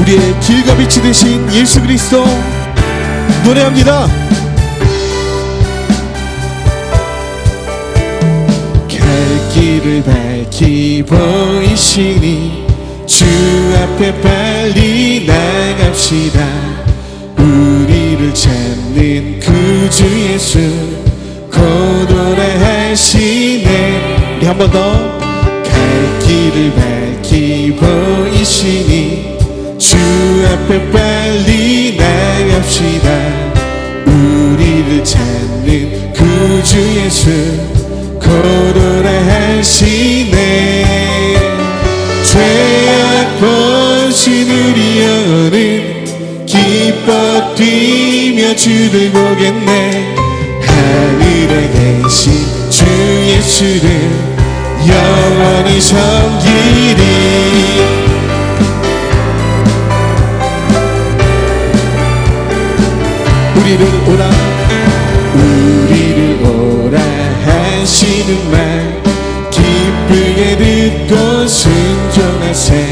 우리의 길과 빛이 되신 예수 그리스도. 노래합니다. 갈 길을 밝히 보이시니 주 앞에 빨리 나갑시다. 우리를 찾는 구주 예수 고도라 하시네. 우리 한 번 더. 갈 길을 밝히 보이시니 주 앞에 빨리 나갑시다. 우리를 찾는 구주 예수 고도라 하시네 죄악 보신 우리 영혼은 기뻐 뛰며 주를 보겠네. 하늘에 계신 주 예수를 영원히 섬기리 하시는 말 기쁘게 듣고 순종하세.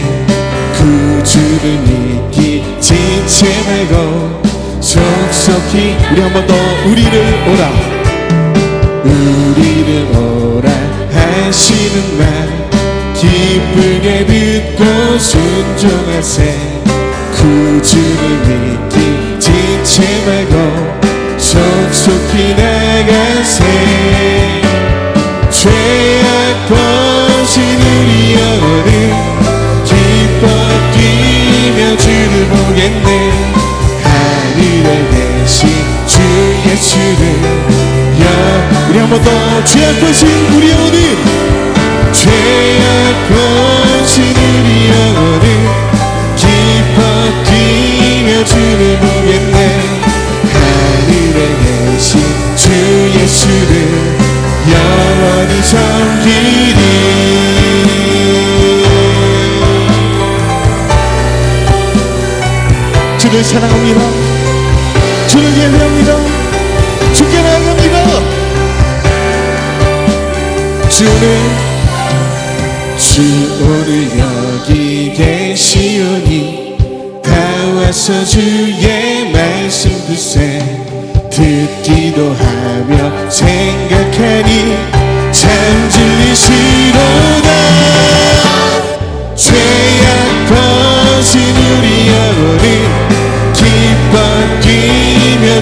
구주를 믿기 지체 말고 속속히 우리 한 번 더 우리를 오라. 우리를 오라 하시는 말 기쁘게 듣고 순종하세. 구주를 믿기 지체 말고 속속히 나가세 우리 영혼은 기뻐 뛰며 주를 보겠네. 하늘에 계신 주 예수를 여 우리. 한번더 죄악 보신 우리 주를 사랑합니다. 주를 예배합니다. 주께 나아갑니다. 주는 주 오늘 여기 계시오니 다 와서 주의 말씀 듣세 듣기도 하며 생각하니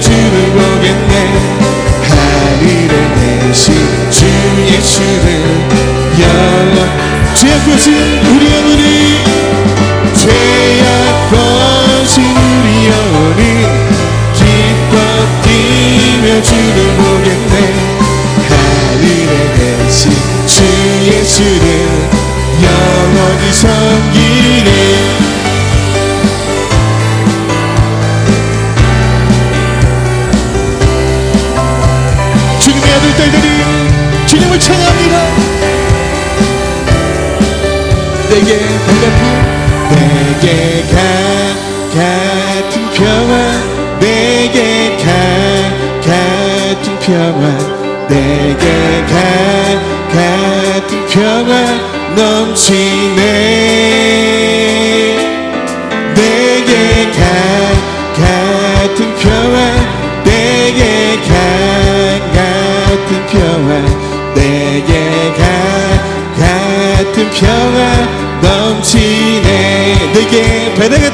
주를 보겠네. 하늘에 계신 주 예수를 영원 죄악 벗은 우리 영혼이 죄악 벗은 우리 영혼이 기뻐 뛰며 주를 보겠네. 하늘에 계신 주 예수를 영원히 섬기 딸들이 주님을 찬양합니다. 내게 대답한 내게 가 같은 평화 내게 가 같은 평화 내게 가 같은 평화 넘치네. 내게 가 평화 넘치네 내게 같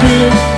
do